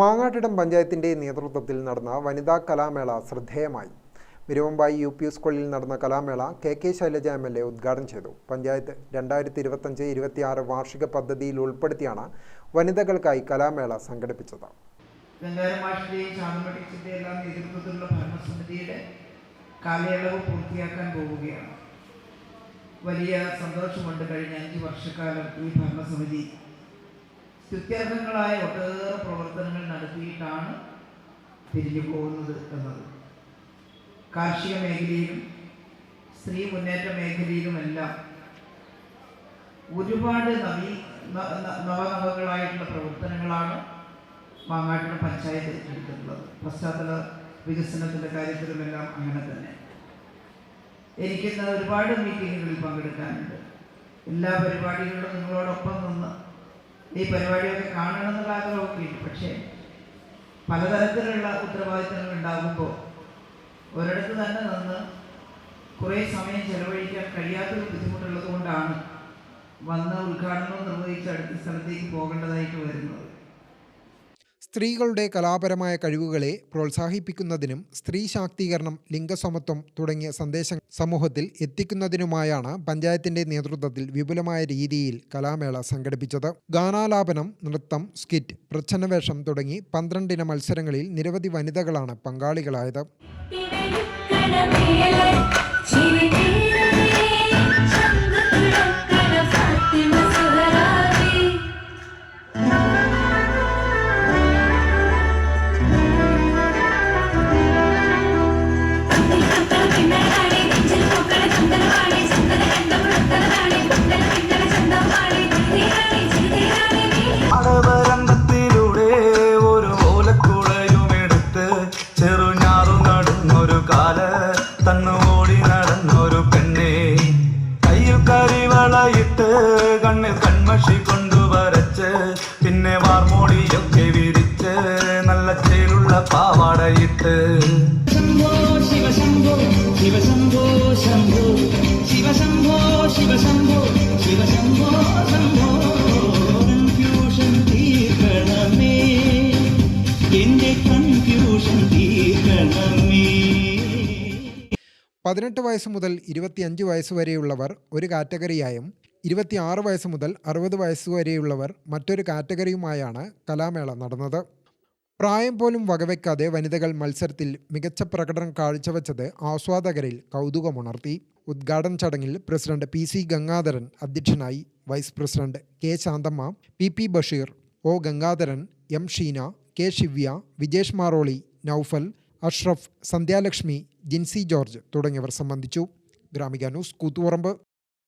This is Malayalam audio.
മാങ്ങാട്ടിടം പഞ്ചായത്തിന്റെ നേതൃത്വത്തിൽ നടന്ന വനിതാ കലാമേള ശ്രദ്ധേയമായി. വിരുവമ്പായി യു പി സ്കൂളിൽ നടന്ന കലാമേള K K Shailaja M L A ഉദ്ഘാടനം ചെയ്തു. പഞ്ചായത്ത് രണ്ടായിരത്തി ഇരുപത്തഞ്ച് ഇരുപത്തിയാറ് വാർഷിക പദ്ധതിയിൽ ഉൾപ്പെടുത്തിയാണ് വനിതകൾക്കായി കലാമേള സംഘടിപ്പിച്ചത്. പൂർത്തിയാക്കാൻ പോവുകയാണ്. വലിയ സന്തോഷമുണ്ട് കഴിഞ്ഞ അഞ്ച് വർഷക്കാലം ഈ ഭരണസമിതി സ്തുത്യർഹങ്ങളായ ഒട്ടേറെ പ്രവർത്തനങ്ങൾ നടത്തിയിട്ടാണ് തിരിഞ്ഞു പോകുന്നത് എന്നത്. കാർഷിക മേഖലയിലും സ്ത്രീ മുന്നേറ്റ മേഖലയിലുമെല്ലാം ഒരുപാട് നവീ നവനവകളായിട്ടുള്ള പ്രവർത്തനങ്ങളാണ് മാങ്ങാട്ടിന് പഞ്ചായത്ത് ഏറ്റെടുത്തിട്ടുള്ളത്. പശ്ചാത്തല വികസനത്തിന്റെ കാര്യത്തിലുമെല്ലാം അങ്ങനെ തന്നെ. എനിക്കിന്ന് ഒരുപാട് മീറ്റിങ്ങുകളിൽ പങ്കെടുക്കാനുണ്ട്. എല്ലാ പരിപാടികളിലും നിങ്ങളോടൊപ്പം നിന്ന് ഈ പരിപാടിയൊക്കെ കാണണമെന്നുള്ള ആഗ്രഹമൊക്കെ ഉണ്ട് പക്ഷേ പലതരത്തിലുള്ള ഉത്തരവാദിത്തങ്ങൾ ഉണ്ടാകുമ്പോൾ ഒരിടത്ത് തന്നെ നിന്ന് കുറേ സമയം ചെലവഴിക്കാൻ കഴിയാത്തൊരു ബുദ്ധിമുട്ടുള്ളത് കൊണ്ടാണ് വന്ന് ഉദ്ഘാടനവും നിർവഹിച്ച് അടുത്ത സ്ഥലത്തേക്ക് പോകേണ്ടതായിട്ട് വരുന്നത്. സ്ത്രീകളുടെ കലാപരമായ കഴിവുകളെ പ്രോത്സാഹിപ്പിക്കുന്നതിനും സ്ത്രീ ശാക്തീകരണം ലിംഗസമത്വം തുടങ്ങിയ സന്ദേശം സമൂഹത്തിൽ എത്തിക്കുന്നതിനുമായാണ് പഞ്ചായത്തിന്റെ നേതൃത്വത്തിൽ വിപുലമായ രീതിയിൽ കലാമേള സംഘടിപ്പിച്ചത്. ഗാനാലാപനം നൃത്തം സ്കിറ്റ് പ്രച്ഛന്നവേഷം തുടങ്ങി പന്ത്രണ്ടിന മത്സരങ്ങളിൽ നിരവധി വനിതകളാണ് പങ്കാളികളായത്. കണ്ണിൽ കൺമഷി കൊണ്ടുവരച്ച് പിന്നെ വാർമോടിയൊക്കെ വിരിച്ച് നല്ല ചേലുള്ള പാവാടയിട്ട്. പതിനെട്ട് വയസ്സ് മുതൽ ഇരുപത്തിയഞ്ച് വയസ്സ് വരെയുള്ളവർ ഒരു കാറ്റഗറിയായും ഇരുപത്തിയാറ് വയസ്സ് മുതൽ അറുപത് വയസ്സ് വരെയുള്ളവർ മറ്റൊരു കാറ്റഗറിയുമായാണ് കലാമേള നടന്നത്. പ്രായം പോലും വകവെക്കാതെ വനിതകൾ മത്സരത്തിൽ മികച്ച പ്രകടനം കാഴ്ചവെച്ചത് ആസ്വാദകരിൽ കൗതുകമുണർത്തി. ഉദ്ഘാടന ചടങ്ങിൽ പ്രസിഡന്റ് പി സി ഗംഗാധരൻ അധ്യക്ഷനായി vice president K Shanthamma P P Basheer O Gangadharan M Sheena K Shivya Vijesh Maroli Noufal Ashraf Sandhyalakshmi Jincy George തുടങ്ങിയവർ സംബന്ധിച്ചു. Gramika news Koothuparamba.